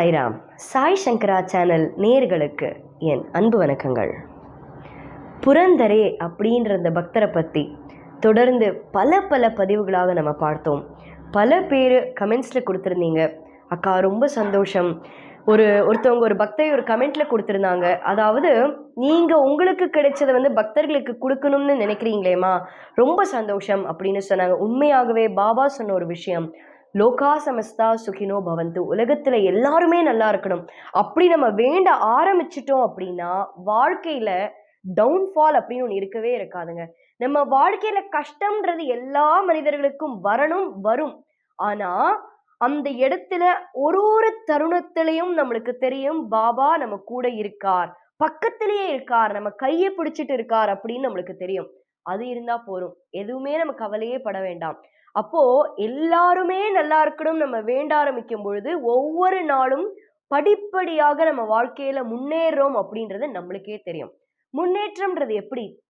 சாய்ராம். சாய் சங்கரா channel நேர்களுக்கு என் அன்பு வணக்கங்கள். புரந்தரே அப்படின்ற அந்த பக்தரை பற்றி தொடர்ந்து பல பல பதிவுகளாக நம்ம பார்த்தோம். பல பேர் கமெண்ட்ஸில் கொடுத்துருந்தீங்க. அக்கா ரொம்ப சந்தோஷம். ஒரு ஒருத்தவங்க ஒரு பக்தை ஒரு கமெண்ட்டில் கொடுத்துருந்தாங்க. அதாவது நீங்கள் உங்களுக்கு கிடைச்சதை வந்து பக்தர்களுக்கு கொடுக்கணும்னு நினைக்கிறீங்களேம்மா? ரொம்ப சந்தோஷம் அப்படின்னு சொன்னாங்க. உண்மையாகவே பாபா சொன்ன ஒரு விஷயம். லோகா சமஸ்தா சுகினோ பவந்து. உலகத்துல எல்லாருமே நல்லா இருக்கணும். அப்படி நம்ம வேண்ட ஆரம்பிச்சிட்டோம் அப்படின்னா வாழ்க்கையில டவுன்ஃபால் அப்படின்னு ஒன்று இருக்கவே இருக்காதுங்க. நம்ம வாழ்க்கையில கஷ்டம்ன்றது எல்லா மனிதர்களுக்கும் வரணும் வரும். ஆனா அந்த இடத்துல ஒரு ஒரு தருணத்திலையும் நம்மளுக்கு தெரியும் பாபா நம்ம கூட இருக்கார். பக்கத்திலேயே இருக்கார். நம்ம கையை பிடிச்சிட்டு இருக்கார் அப்படின்னு நம்மளுக்கு தெரியும். அது இருந்தா போதும். எதுவுமே நம்ம கவலையே பட வேண்டாம். அப்போ எல்லாருமே நல்லா இருக்கணும் நம்ம வேண்ட ஆரம்பிக்கும் பொழுது ஒவ்வொரு நாளும் படிப்படியாக நம்ம வாழ்க்கையில முன்னேறோம் அப்படின்றது நம்மளுக்கே தெரியும். முன்னேற்றம்ன்றது எப்படி?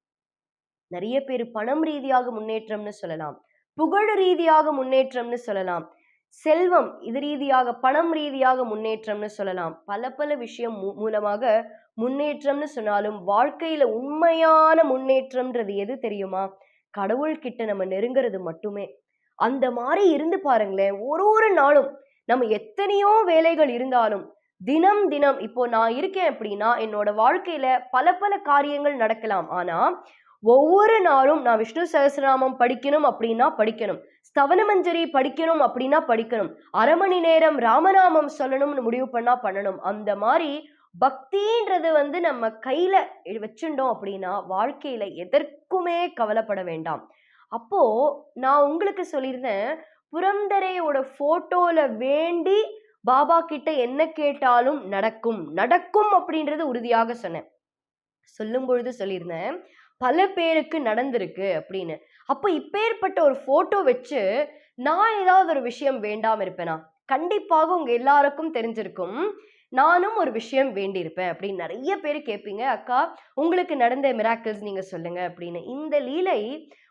நிறைய பேர் பணம் ரீதியாக முன்னேற்றம்னு சொல்லலாம். புகழ் ரீதியாக முன்னேற்றம்னு சொல்லலாம். செல்வம் இது ரீதியாக பணம் ரீதியாக முன்னேற்றம்னு சொல்லலாம். பல பல விஷயம் மூ- மூலமாக முன்னேற்றம்னு சொன்னாலும் வாழ்க்கையில உண்மையான முன்னேற்றம்ன்றது எது தெரியுமா? கடவுள்கிட்ட நம்ம நெருங்கிறது மட்டுமே. அந்த மாதிரி இருந்து பாருங்களேன் ஒரு ஒரு நாளும் நம்ம எத்தனையோ வேலைகள் இருந்தாலும் தினம் தினம் இப்போ நான் இருக்கேன் அப்படின்னா என்னோட வாழ்க்கையில பல பல காரியங்கள் நடக்கலாம். ஆனா ஒவ்வொரு நாளும் நான் விஷ்ணு சகசிரநாமம் படிக்கணும் அப்படின்னா படிக்கணும். ஸ்தவனமஞ்சரி படிக்கணும் அப்படின்னா படிக்கணும். அரை மணி நேரம் ராமநாமம் சொல்லணும்னு முடிவு பண்ணா பண்ணணும். அந்த மாதிரி பக்தின்றது வந்து நம்ம கையில வச்சுட்டோம் அப்படின்னா வாழ்க்கையில எதற்குமே கவலைப்பட வேண்டாம். அப்போ நான் உங்களுக்கு சொல்லியிருந்தேன் புரந்தரையோட போட்டோல வேண்டி பாபா கிட்ட என்ன கேட்டாலும் நடக்கும். நடக்கும் அப்படின்றது உறுதியாக சொன்னேன். சொல்லும் பொழுது சொல்லியிருந்தேன் பல பேருக்கு நடந்திருக்கு அப்படின்னு. அப்போ இப்பேற்பட்ட ஒரு போட்டோ வச்சு நான் ஏதாவது ஒரு விஷயம் வேண்டாம் இருப்பேனா? கண்டிப்பாக உங்க எல்லாருக்கும் தெரிஞ்சிருக்கும். நானும் ஒரு விஷயம் வேண்டியிருப்பேன் அப்படின்னு நிறைய பேர் கேட்பீங்க அக்கா உங்களுக்கு நடந்த மிராக்கிள்ஸ் நீங்கள் சொல்லுங்கள் அப்படின்னு. இந்த லீலை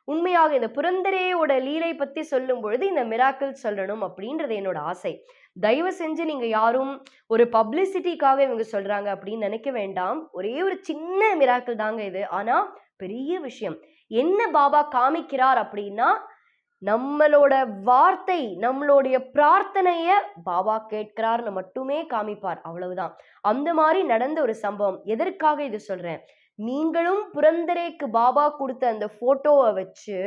உண்மையாக இந்த புரந்தரையோட லீலை பற்றி சொல்லும் பொழுது இந்த மிராக்கிள் சொல்லணும் அப்படின்றது என்னோட ஆசை. தயவு செஞ்சு நீங்கள் யாரும் ஒரு பப்ளிசிட்டிக்காக இவங்க சொல்கிறாங்க அப்படின்னு நினைக்க வேண்டாம். ஒரே ஒரு சின்ன மிராக்கிள் தாங்க இது. ஆனால் பெரிய விஷயம். என்ன பாபா காமிக்கிறார் அப்படின்னா நம்மளோட வார்த்தை நம்மளுடைய பிரார்த்தனைய பாபா கேட்கிறார்னு மட்டுமே காமிப்பார். அவ்வளவுதான். அந்த மாதிரி நடந்த ஒரு சம்பவம். எதற்காக இது சொல்றேன்? நீங்களும் புரந்தரேக்கு பாபா கொடுத்த அந்த போட்டோவை வச்சு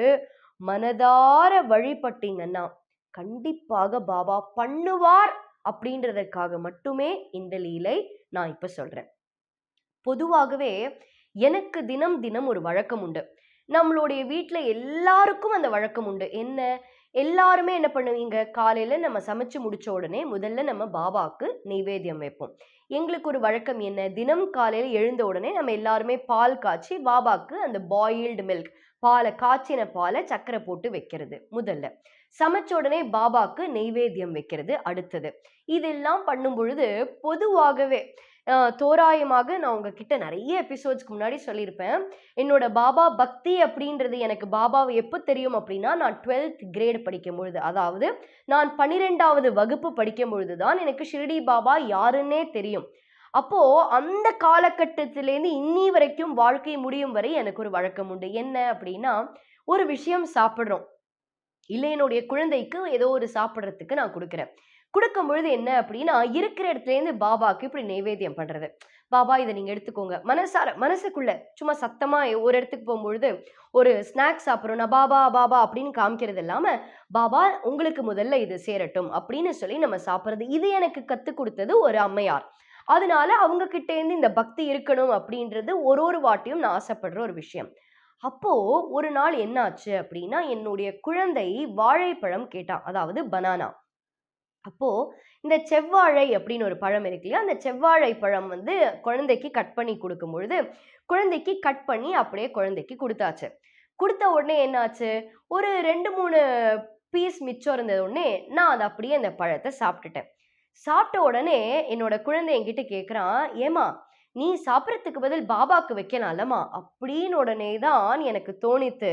மனதார வழிபட்டீங்கன்னா கண்டிப்பாக பாபா பண்ணுவார் அப்படின்றதற்காக மட்டுமே இந்த லீலை நான் இப்ப சொல்றேன். பொதுவாகவே எனக்கு தினம் தினம் ஒரு வழக்கம் உண்டு. நம்மளுடைய வீட்டில் எல்லாருக்கும் அந்த வழக்கம் உண்டு. என்ன? எல்லாருமே என்ன பண்ணுவீங்க? காலையில் நம்ம சமைச்சு முடிச்ச உடனே முதல்ல நம்ம பாபாவுக்கு நெய்வேத்தியம் வைப்போம். எங்களுக்கு ஒரு வழக்கம் என்ன? தினம் காலையில் எழுந்த உடனே நம்ம எல்லாருமே பால் காய்ச்சி பாபாவுக்கு அந்த பாயில்டு மில்க் பாலை காய்ச்சின பாலை சக்கரை போட்டு வைக்கிறது முதல்ல. சமைச்ச உடனே பாபாக்கு நெய்வேத்தியம் வைக்கிறது அடுத்தது. இதெல்லாம் பண்ணும் பொழுது பொதுவாகவே தோராயமாக நான் உங்ககிட்ட நிறைய எபிசோட்ஸ்க்கு முன்னாடி சொல்லியிருப்பேன். என்னோட பாபா பக்தி அப்படின்றது எனக்கு பாபாவை எப்போ தெரியும் அப்படின்னா நான் டுவெல்த் கிரேட் படிக்கும் பொழுது அதாவது நான் பன்னிரெண்டாவது வகுப்பு படிக்கும் பொழுது தான் எனக்கு ஷிரடி பாபா யாருன்னே தெரியும். அப்போ அந்த காலகட்டத்திலேருந்து இன்னி வரைக்கும் வாழ்க்கை முடியும் வரை எனக்கு ஒரு வழக்கம் உண்டு. என்ன அப்படின்னா ஒரு விஷயம் சாப்பிட்றோம். இல்லை என்னுடைய குழந்தைக்கு ஏதோ ஒரு சாப்பிட்றதுக்கு நான் கொடுக்குறேன். கொடுக்கும் பொழுது என்ன அப்படின்னா இருக்கிற இடத்துலேருந்து பாபாவுக்கு இப்படி நைவேத்தியம் பண்ணுறது பாபா இதை நீங்கள் எடுத்துக்கோங்க. மனசார மனசுக்குள்ள சும்மா சத்தமாக ஒரு இடத்துக்கு போகும்பொழுது ஒரு ஸ்நாக்ஸ் சாப்பிட்றோம் நான் பாபா பாபா அப்படின்னு காமிக்கிறது இல்லாமல் பாபா உங்களுக்கு முதல்ல இது சேரட்டும் அப்படின்னு சொல்லி நம்ம சாப்பிட்றது. இது எனக்கு கற்றுக் கொடுத்தது ஒரு அம்மையார். அதனால அவங்க கிட்டேருந்து இந்த பக்தி இருக்கணும் அப்படின்றது ஒரு ஒரு வாட்டியும் நான் ஆசைப்படுற ஒரு விஷயம். அப்போ ஒரு நாள் என்னாச்சு அப்படின்னா என்னுடைய குழந்தை வாழைப்பழம் கேட்டான் அதாவது பனானா அப்போ இந்த செவ்வாழை அப்படின்னு ஒரு பழம் இருக்கு இல்லையா அந்த செவ்வாழை பழம் வந்து குழந்தைக்கு கட் பண்ணி கொடுக்கும் பொழுது குழந்தைக்கு கட் பண்ணி அப்படியே குழந்தைக்கு கொடுத்தாச்சு. கொடுத்த உடனே என்னாச்சு? ஒரு ரெண்டு மூணு பீஸ் மிச்சம் இருந்தது உடனே நான் அதை அப்படியே அந்த பழத்தை சாப்பிட்டுட்டேன். சாப்பிட்ட உடனே என்னோட குழந்தை என்கிட்ட கேட்குறான் ஏமா நீ சாப்பிட்றதுக்கு பதில் பாபாக்கு வைக்கலாம்லம்மா அப்படின்னு உடனே தான் எனக்கு தோணித்து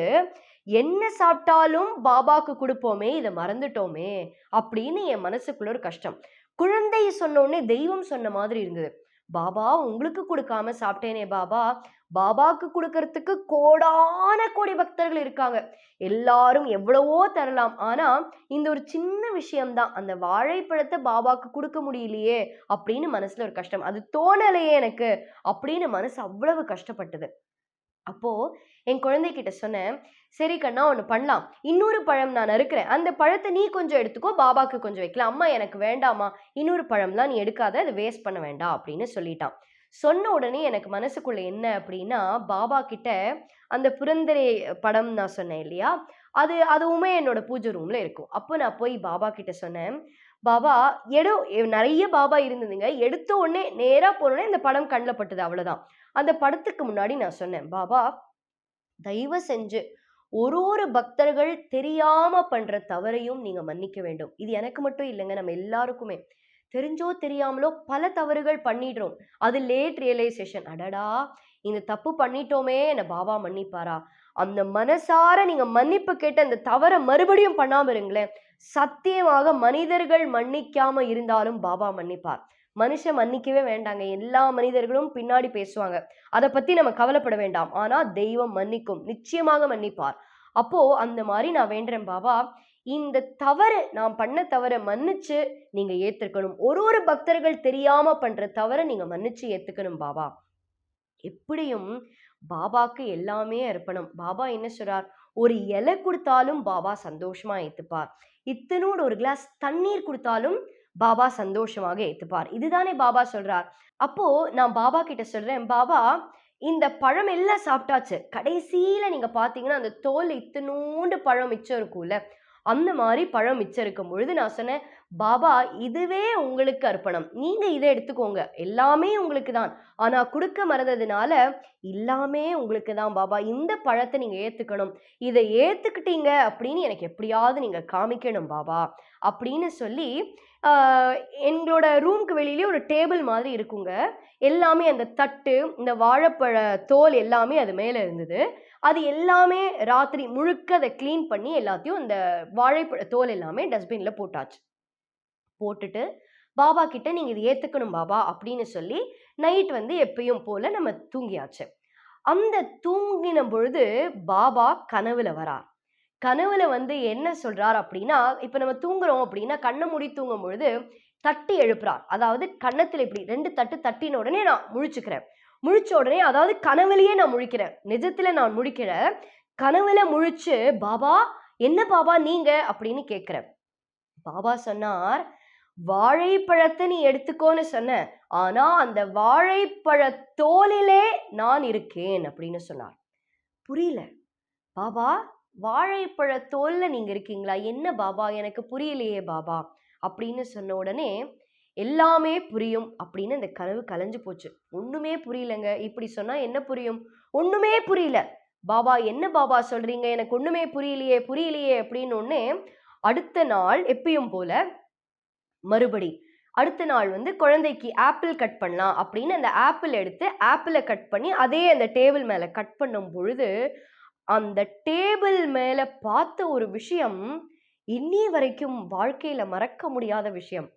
என்ன சாப்பிட்டாலும் பாபாக்கு கொடுப்போமே இதை மறந்துட்டோமே அப்படின்னு என் மனசுக்குள்ள ஒரு கஷ்டம். குழந்தை சொன்ன உடனே தெய்வம் சொன்ன மாதிரி இருந்தது. பாபா உங்களுக்கு கொடுக்காம சாப்பிட்டேனே பாபா. பாபாக்கு கொடுக்கறதுக்கு கோடான கோடி பக்தர்கள் இருக்காங்க. எல்லாரும் எவ்வளவோ தரலாம். ஆனா இந்த ஒரு சின்ன விஷயம்தான். அந்த வாழைப்பழத்தை பாபாக்கு கொடுக்க முடியலையே அப்படின்னு மனசுல ஒரு கஷ்டம். அது தோணலையே எனக்கு அப்படின்னு மனசு அவ்வளவு கஷ்டப்பட்டது. அப்போது என் குழந்தைகிட்ட சொன்னேன் சரி கண்ணா ஒன்று பண்ணலாம். இன்னொரு பழம் நான் இருக்கிறேன் அந்த பழத்தை நீ கொஞ்சம் எடுத்துக்கோ பாபாக்கு கொஞ்சம் வைக்கலாம். அம்மா எனக்கு வேண்டாமா இன்னொரு பழம்லாம் நீ எடுக்காத அது வேஸ்ட் பண்ண வேண்டாம் அப்படின்னு சொல்லிட்டான். சொன்ன உடனே எனக்கு மனசுக்குள்ள என்ன அப்படின்னா பாபா கிட்ட அந்த புரந்தரை படம் நான் சொன்னேன் இல்லையா? அது அதுவுமே என்னோட பூஜை ரூம்ல இருக்கும். அப்போ நான் போய் பாபா கிட்ட சொன்னேன் பாபா இடம் நிறைய பாபா இருந்ததுங்க. எடுத்த உடனே நேராக போனோடனே இந்த படம் கண்ணில் பட்டது அவ்வளோதான் அந்த படத்துக்கு முன்னாடி நான் சொன்னேன் பாபா தயவு செஞ்சு ஒரு ஒரு பக்தர்கள் தெரியாம பண்ற தவறையும் நீங்க மன்னிக்க வேண்டும். இது எனக்கு மட்டும் இல்லைங்க நம்ம எல்லாருக்குமே. தெரிஞ்சோ தெரியாமலோ பல தவறுகள் பண்ணிடுறோம். அது லேட் ரியலைசேஷன் அடடா இந்த தப்பு பண்ணிட்டோமே என்ன பாபா மன்னிப்பாரா? அந்த மனசார நீங்க மன்னிப்பு கேட்ட அந்த தவறை மறுபடியும் பண்ணாம இருங்களேன். சத்தியமாக மனிதர்கள் மன்னிக்காம இருந்தாலும் பாபா மன்னிப்பார். மனுஷன் மன்னிக்கவே வேண்டாங்க. எல்லா மனிதர்களும் பின்னாடி பேசுவாங்க. அதை பத்தி நம்ம கவலைப்பட வேண்டாம். ஆனா தெய்வம் மன்னிக்கும். நிச்சயமாக மன்னிப்பார். அப்போ அந்த மாதிரி நான் வேண்டுறேன் பாபா. இந்த தவறு நான் பண்ண தவறை மன்னிச்சு நீங்க ஏத்துக்கணும். ஒரு ஒரு பக்தர்கள் தெரியாம பண்ற தவறை நீங்க மன்னிச்சு ஏத்துக்கணும் பாபா. எப்படியும் பாபாக்கு எல்லாமே அர்ப்பணம். பாபா என்ன சொல்றார்? ஒரு இலை கொடுத்தாலும் பாபா சந்தோஷமா ஏத்துப்பார். இத்தனோடு ஒரு கிளாஸ் தண்ணீர் கொடுத்தாலும் பாபா சந்தோஷமாக ஏத்துப்பார். இதுதானே பாபா சொல்றார். அப்போ நான் பாபா கிட்ட சொல்றேன் பாபா இந்த பழம் எல்லாம் சாப்பிட்டாச்சு. கடைசியில நீங்க பாத்தீங்கன்னா அந்த தோல் இத்தனோண்டு பழம் மிச்சம் இருக்கும்ல? அந்த மாதிரி பழம் மிச்சம் இருக்கும் பொழுது நான் சொன்னேன் பாபா இதுவே உங்களுக்கு அர்ப்பணம். நீங்க இதை எடுத்துக்கோங்க. எல்லாமே உங்களுக்கு தான். ஆனா கொடுக்க மறந்ததுனால எல்லாமே உங்களுக்கு தான் பாபா. இந்த பழத்தை நீங்க ஏத்துக்கணும். இதை ஏத்துக்கிட்டீங்க அப்படின்னு எனக்கு எப்படியாவது நீங்க காமிக்கணும் பாபா. அப்படின்னு சொல்லி எங்களோட ரூம்க்கு வெளியிலே ஒரு டேபிள் மாதிரி இருக்குங்க. எல்லாமே அந்த தட்டு இந்த வாழைப்பழ தோல் எல்லாமே அது மேலே இருந்தது. அது எல்லாமே ராத்திரி முழுக்க அதை க்ளீன் பண்ணி எல்லாத்தையும் அந்த வாழைப்பழ தோல் எல்லாமே டஸ்ட்பினில் போட்டாச்சு. போட்டுட்டு பாபா கிட்ட நீங்கள் இது ஏற்றுக்கணும் பாபா அப்படின்னு சொல்லி நைட் வந்து எப்பயும் போல் நம்ம தூங்கியாச்சு. அந்த தூங்கின பொழுது பாபா கனவுல வரார். கனவுல வந்து என்ன சொல்றார் அப்படின்னா இப்ப நம்ம தூங்குறோம் அப்படின்னா கண்ணை மூடி தூங்கும் பொழுது தட்டி எழுப்புறார். அதாவது கன்னத்துல இப்படி ரெண்டு தட்டு தட்டின உடனே நான் முழிச்சுக்கிறேன். முழிச்ச உடனே அதாவது கனவுலயே நான் முழிக்கிறேன். நிஜத்துல நான் முழிக்கிறேன். கனவுல முழிச்சு பாபா என்ன பாபா நீங்க? அப்படின்னு கேட்கிறேன் பாபா சொன்னார் வாழைப்பழத்தை நீ எடுத்துக்கோன்னு சொன்ன ஆனா அந்த வாழைப்பழ தோலிலே நான் இருக்கேன் அப்படின்னு சொன்னார். புரியல. பாபா வாழைப்பழ தோல்ல நீங்க இருக்கீங்களா? என்ன பாபா? எனக்கு புரியலையே பாபா. அப்படின்னு சொன்ன உடனே எல்லாமே புரியும் அப்படின்னு அந்த கனவு கலைஞ்சு போச்சு. ஒண்ணுமே புரியலங்க. இப்படி சொன்னா என்ன புரியும்? ஒண்ணுமே புரியல. பாபா என்ன பாபா சொல்றீங்க? எனக்கு ஒண்ணுமே புரியலையே புரியலையே அப்படின்னு ஒன்னே அடுத்த நாள் எப்பயும் போல மறுபடி. அடுத்த நாள் வந்து குழந்தைக்கு ஆப்பிள் கட் பண்ணலாம் அப்படின்னு அந்த ஆப்பிள் எடுத்து ஆப்பிளை கட் பண்ணி அதே அந்த டேபிள் மேலே கட் பண்ணும் பொழுது அந்த டேபிள் மேலே பார்த்த ஒரு விஷயம் இன்னி வரைக்கும் வாழ்க்கையில் மறக்க முடியாத விஷயம்.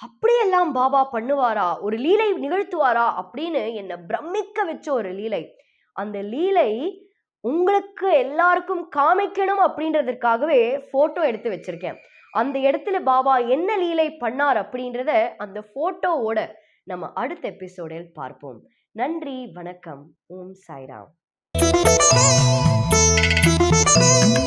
அப்படியெல்லாம் பாபா பண்ணுவாரா? ஒரு லீலை நிகழ்த்துவாரா? அப்படின்னு என்னை பிரமிக்க வச்ச ஒரு லீலை. அந்த லீலை உங்களுக்கு எல்லாருக்கும் காமிக்கணும் அப்படின்றதுக்காகவே ஃபோட்டோ எடுத்து வச்சிருக்கேன். அந்த இடத்துல பாபா என்ன லீலை பண்ணார் அப்படின்றத அந்த ஃபோட்டோவோட நம்ம அடுத்த எபிசோடில் பார்ப்போம் நன்றி வணக்கம் ஓம் சாய்ராம் Thank you.